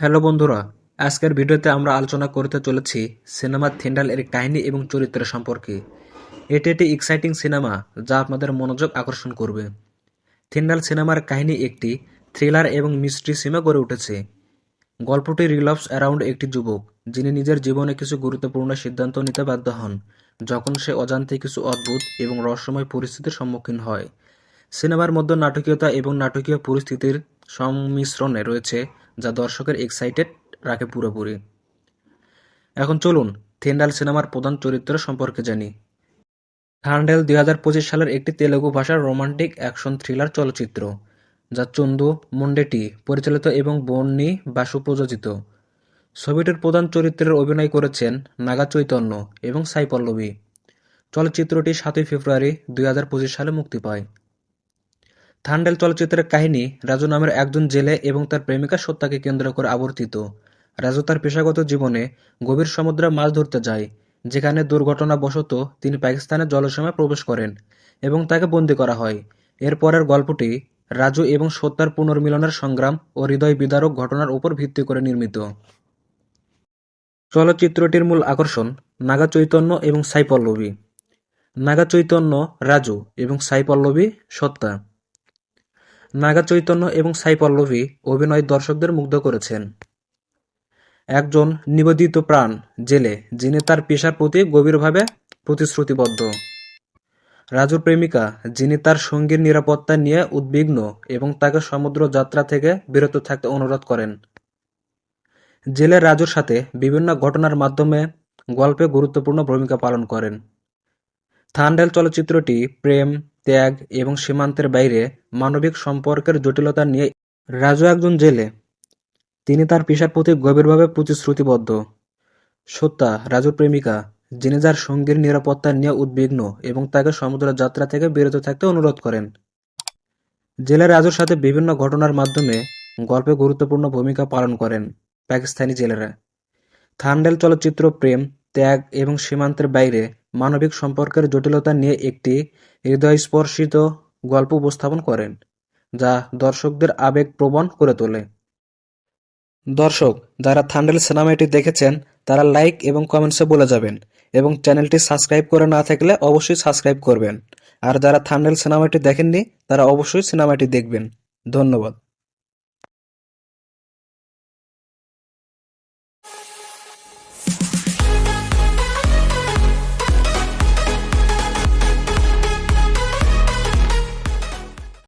Hello বন্ধুরা, আজকের ভিডিওতে আমরা আলোচনা করতে চলেছি সিনেমা থিন্ডাল এর কাহিনী এবং চরিত্র সম্পর্কে। এটি একটি এক্সাইটিং সিনেমা যা আপনাদের মনোযোগ আকর্ষণ করবে। থিন্ডাল সিনেমার কাহিনী একটি থ্রিলার এবং মিস্ট্রি সিমে গড়ে উঠেছে। গল্পটি রিলভস অ্যারাউন্ড একটি যুবক, যিনি নিজের জীবনে কিছু গুরুত্বপূর্ণ সিদ্ধান্ত নিতে বাধ্য হন, যখন সে অজান্তে কিছু অদ্ভুত এবং রহস্যময় পরিস্থিতির সম্মুখীন হয়। সিনেমার মধ্যে নাটকীয়তা এবং নাটকীয় পরিস্থিতির সংমিশ্রণে রয়েছে যা দর্শকের এক্সাইটেড রাখে পুরোপুরি। এখন চলুন থিন্ডাল সিনেমার প্রধান চরিত্র সম্পর্কে জানি। থান্ডেল দুই হাজার পঁচিশ সালের একটি তেলুগু ভাষার রোমান্টিক অ্যাকশন থ্রিলার চলচ্চিত্র, যা চন্দু মুন্ডেটি পরিচালিত এবং বন্নি বাসু প্রযোজিত। ছবিটির প্রধান চরিত্রের অভিনয় করেছেন নাগা চৈতন্য এবং সাই পল্লবী। চলচ্চিত্রটি সাতই ফেব্রুয়ারি দুই হাজার পঁচিশ সালে মুক্তি পায়। থান্ডেল চলচ্চিত্রের কাহিনী রাজু নামের একজন জেলে এবং তার প্রেমিকা সত্যাকে কেন্দ্র করে আবর্তিত। রাজু তার পেশাগত জীবনে গভীর সমুদ্রে মাছ ধরতে যায়, যেখানে দুর্ঘটনাবশত তিনি পাকিস্তানের জলসীমায় প্রবেশ করেন এবং তাকে বন্দী করা হয়। এর পরের গল্পটি রাজু এবং সত্যার পুনর্মিলনের সংগ্রাম ও হৃদয় বিদারক ঘটনার উপর ভিত্তি করে নির্মিত। চলচ্চিত্রটির মূল আকর্ষণ নাগা চৈতন্য এবং সাই পল্লবী। নাগা চৈতন্য রাজু এবং সাই পল্লবী সত্তা। নাগা চৈতন্য এবং সাই পল্লবী অভিনয় দর্শকদের মুগ্ধ করেছেন। একজন নিবেদিত প্রাণ জেলে, যিনি তার পেশার প্রতি গভীরভাবে প্রতিশ্রুতিবদ্ধ। রাজুর প্রেমিকা, যিনি তার সঙ্গীর নিরাপত্তা নিয়ে উদ্বিগ্ন এবং তাকে সমুদ্র যাত্রা থেকে বিরত থাকতে অনুরোধ করেন। জেলে রাজুর সাথে বিভিন্ন ঘটনার মাধ্যমে গল্পে গুরুত্বপূর্ণ ভূমিকা পালন করেন। থান্ডেল চলচ্চিত্রটি প্রেম ত্যাগ এবং সীমান্তের বাইরে মানবিক সম্পর্কের জটিলতা নিয়ে রাজু একজন জেলে। তিনি তার পেশার প্রতি গভীরভাবে প্রতিশ্রুতিবদ্ধ। সত্যা রাজুর প্রেমিকা, যিনি যার সঙ্গীর নিরাপত্তা নিয়ে উদ্বিগ্ন এবং তাকে সমুদ্র যাত্রা থেকে বিরত থাকতে অনুরোধ করেন। জেলে রাজুর সাথে বিভিন্ন ঘটনার মাধ্যমে গল্পে গুরুত্বপূর্ণ ভূমিকা পালন করেন পাকিস্তানি জেলেরা। থান্ডেল চলচ্চিত্র প্রেম, ত্যাগ এবং সীমান্তের বাইরে মানবিক সম্পর্কের জটিলতা নিয়ে একটি হৃদয়স্পর্শিত গল্প উপস্থাপন করেন, যা দর্শকদের আবেগপ্রবণ করে তোলে। দর্শক, যারা থান্ডেল সিনেমাটি দেখেছেন, তারা লাইক এবং কমেন্টসে বলে যাবেন এবং চ্যানেলটি সাবস্ক্রাইব করে না থাকলে অবশ্যই সাবস্ক্রাইব করবেন। আর যারা থান্ডেল সিনেমাটি দেখেননি, তারা অবশ্যই সিনেমাটি দেখবেন। ধন্যবাদ।